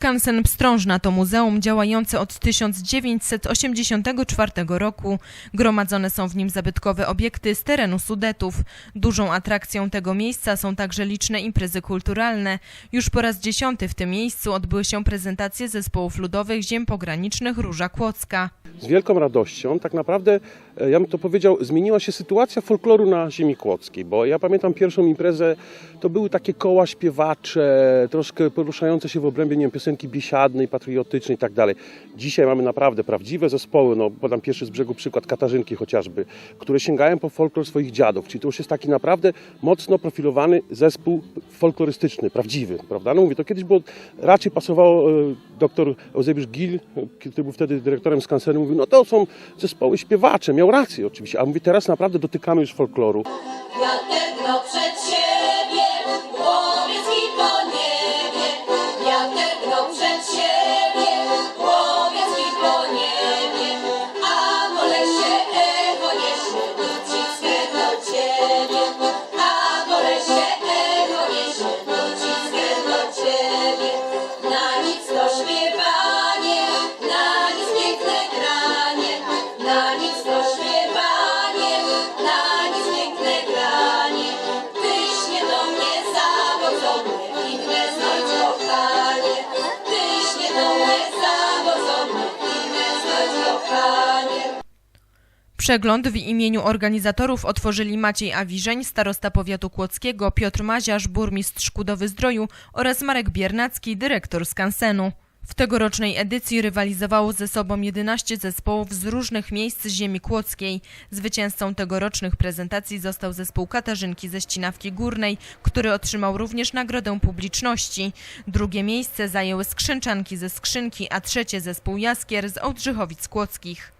Skansen Pstrążna to muzeum działające od 1984 roku. Gromadzone są w nim zabytkowe obiekty z terenu Sudetów. Dużą atrakcją tego miejsca są także liczne imprezy kulturalne. Już po raz dziesiąty w tym miejscu odbyły się prezentacje zespołów ludowych ziem pogranicznych Róża Kłodzka. Z wielką radością. Tak naprawdę, e, ja bym to powiedział, zmieniła się sytuacja folkloru na ziemi kłodzkiej, bo ja pamiętam pierwszą imprezę, to były takie koła śpiewacze, troszkę poruszające się w obrębie nie wiem, piosenki biesiadnej, patriotycznej i tak dalej. Dzisiaj mamy naprawdę prawdziwe zespoły, no podam pierwszy z brzegu przykład Katarzynki chociażby, które sięgają po folklor swoich dziadów, czyli to już jest taki naprawdę mocno profilowany zespół folklorystyczny, prawdziwy, prawda? No mówię, to kiedyś było, raczej pasowało, e, doktor Eusebiusz Gil, e, który był wtedy dyrektorem skansenu, mówił, no to są zespoły śpiewacze, miał rację oczywiście, a mówię, teraz naprawdę dotykamy już folkloru. Przegląd w imieniu organizatorów otworzyli Maciej Awiżeń, starosta powiatu kłodzkiego, Piotr Maziarz, burmistrz Kudowy Zdroju oraz Marek Biernacki, dyrektor skansenu. W tegorocznej edycji rywalizowało ze sobą 11 zespołów z różnych miejsc ziemi kłodzkiej. Zwycięzcą tegorocznych prezentacji został zespół Katarzynki ze Ścinawki Górnej, który otrzymał również nagrodę publiczności. Drugie miejsce zajęły Skrzynczanki ze Skrzynki, a trzecie zespół Jaskier z Ołdrzychowic Kłodzkich.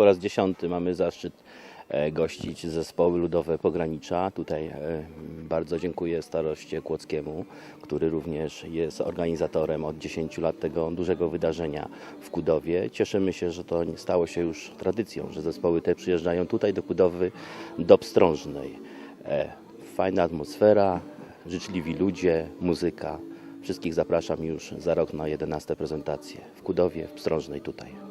po raz dziesiąty mamy zaszczyt e, gościć zespoły ludowe pogranicza. Tutaj e, bardzo dziękuję staroście Kłodzkiemu, który również jest organizatorem od 10 lat tego dużego wydarzenia w Kudowie. Cieszymy się, że to stało się już tradycją, że zespoły te przyjeżdżają tutaj do Kudowy, do Pstrążnej. E, Fajna atmosfera, życzliwi ludzie, muzyka. Wszystkich zapraszam już za rok na 11 prezentacje w Kudowie, w Pstrążnej tutaj.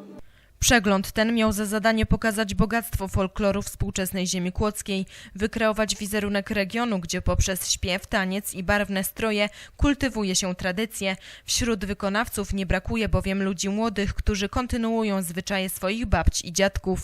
Przegląd ten miał za zadanie pokazać bogactwo folkloru współczesnej ziemi kłodzkiej, wykreować wizerunek regionu, gdzie poprzez śpiew, taniec i barwne stroje kultywuje się tradycje. Wśród wykonawców nie brakuje bowiem ludzi młodych, którzy kontynuują zwyczaje swoich babć i dziadków.